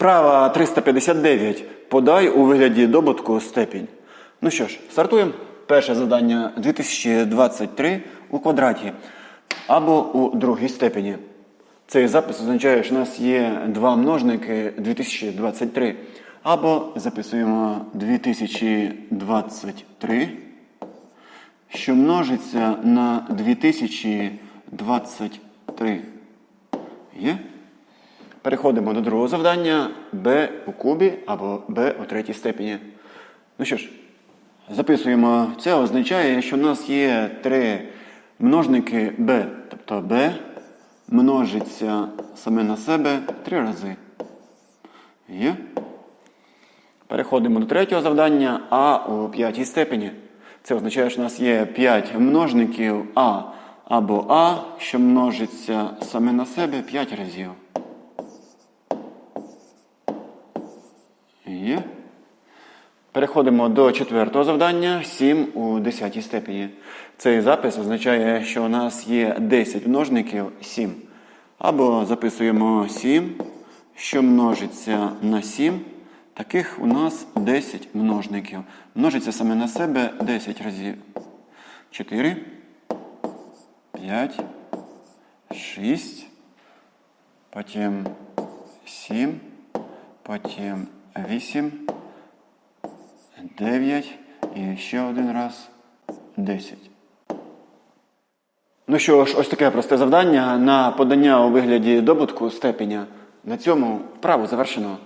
Вправа 359. Подай у вигляді добутку степінь. Ну що ж, стартуємо. Перше завдання 2023 у квадраті або у другій степені. Цей запис означає, що у нас є два множники 2023. Або записуємо 2023, що множиться на 2023. Є? Переходимо до другого завдання b у кубі або b у третій степені. Ну що ж, записуємо. Це означає, що в нас є три множники b, тобто b множиться саме на себе три рази. Є? Переходимо до третього завдання а у п'ятій степені. Це означає, що у нас є 5 множників а або а, що множиться саме на себе 5 разів. Є. Переходимо до четвертого завдання 7 у 10 степені. Цей запис означає, що у нас є 10 множників 7. Або записуємо 7, що множиться на 7. Таких у нас 10 множників. Множиться саме на себе 10 разів. 4, 5, 6, потім 7, потім 8, 9 і ще один раз 10. Ну що ж, ось таке просте завдання на подання у вигляді добутку степеня. На цьому вправу завершено.